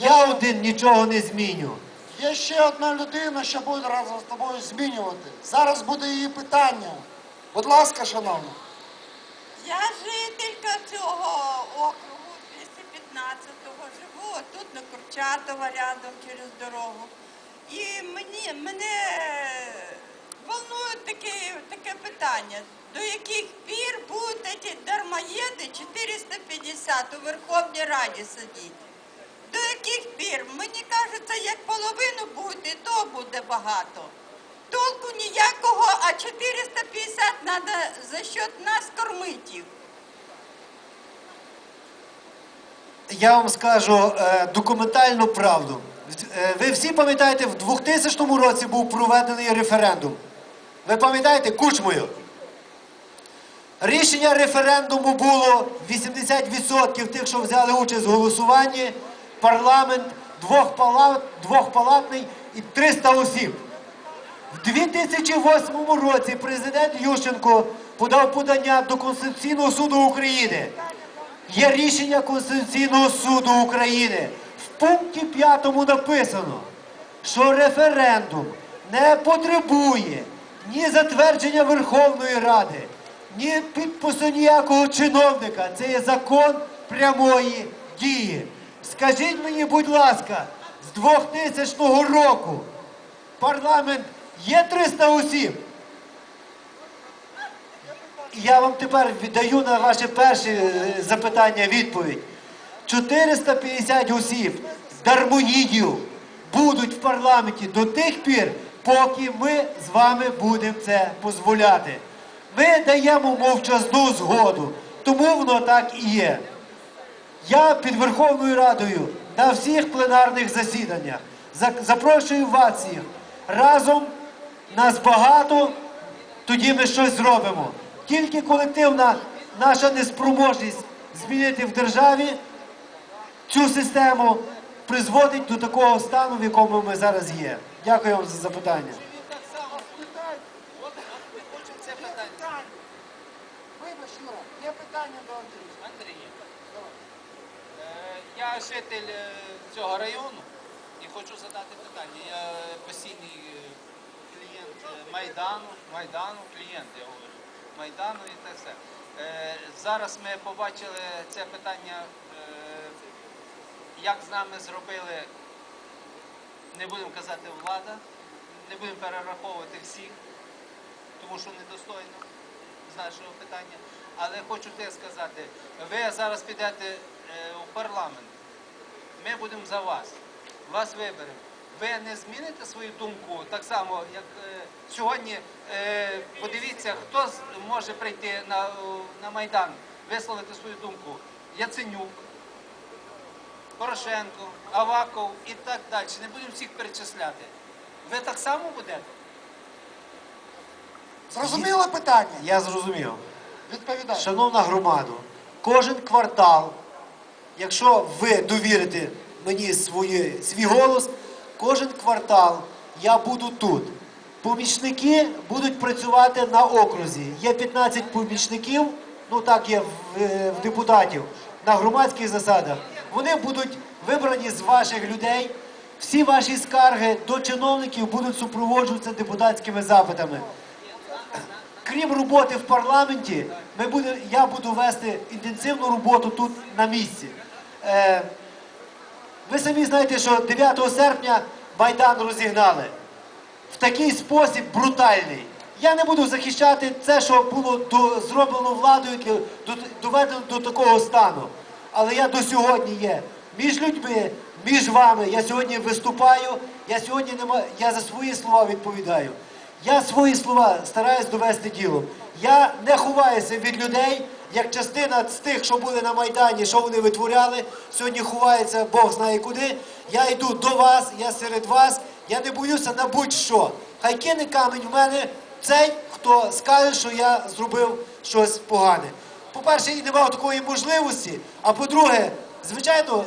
Я один нічого не зміню. Є ще одна людина, що буде разом з тобою змінювати. Зараз буде її питання. Будь ласка, шановна. Я жителька цього округу 215-го, живу тут на Курчатова рядом через дорогу. І мені, мене волнує таке, таке питання. До яких пір будуть ці дармоєди 450 у Верховній Раді сидіти? Яких пір? Мені кажеться, як половину буде, то буде багато. Толку ніякого, а 450 треба за счет нас кормити. Я вам скажу е, документальну правду. Е, ви всі пам'ятаєте, в 2000 році був проведений референдум. Ви пам'ятаєте кучмою? Рішення референдуму було 80% тих, що взяли участь в голосуванні, парламент двохпалат, двохпалатний і 300 осіб. В 2008 році президент Ющенко подав подання до Конституційного суду України. Є рішення Конституційного суду України. В пункті 5 написано, що референдум не потребує ні затвердження Верховної Ради, ні підпису ніякого чиновника. Це є закон прямої. Скажіть мені, будь ласка, з 2000 року парламент є 300 осіб? Я вам тепер віддаю на ваше перше запитання відповідь. 450 осіб дармоїдів будуть в парламенті до тих пір, поки ми з вами будемо це дозволяти. Ми даємо мовчазну згоду, тому воно так і є. Я під Верховною Радою на всіх пленарних засіданнях запрошую вас всіх. Разом нас багато, тоді ми щось зробимо. Тільки колективна наша неспроможність змінити в державі цю систему призводить до такого стану, в якому ми зараз є. Дякую вам за запитання. Вибач, Юра, є питання до Андрія. Я житель е, цього району і хочу задати питання. Я постійний е, клієнт е, Майдану, Майдану, клієнт, я говорю, Майдану і те все. Зараз ми побачили це питання, як з нами зробили, не будемо казати влада, не будемо перераховувати всіх, тому що недостойно з нашого питання. Але хочу те сказати, ви зараз підете у парламент, ми будемо за вас, вас виберемо. Ви не зміните свою думку так само, як е, сьогодні. Е, подивіться, хто з- може прийти на, на Майдан, висловити свою думку. Яценюк, Порошенко, Аваков і так далі. Не будемо всіх перечисляти. Ви так само будете? Зрозуміло питання? Я зрозумів. Відповідай. Шановна громада, кожен квартал, якщо ви довірите мені свої, свій голос, кожен квартал я буду тут. Помічники будуть працювати на окрузі. Є 15 помічників, ну так є в, е, в депутатів, на громадських засадах. Вони будуть вибрані з ваших людей. Всі ваші скарги до чиновників будуть супроводжуватися депутатськими запитами. Крім роботи в парламенті, ми буде, я буду вести інтенсивну роботу тут на місці. Е, ви самі знаєте, що 9 серпня Майдан розігнали в такий спосіб брутальний. Я не буду захищати це, що було до, зроблено владою, до- доведено до такого стану. Але я до сьогодні є між людьми, між вами. Я сьогодні виступаю, я сьогодні не ма- я за свої слова відповідаю. Я свої слова стараюсь довести ділом. Я не ховаюся від людей, як частина з тих, що були на Майдані, що вони витворяли, сьогодні ховається Бог знає куди. Я йду до вас, я серед вас, я не боюся на будь-що. Хай кине камінь в мене цей, хто скаже, що я зробив щось погане. По-перше, і немає такої можливості, а по-друге, звичайно,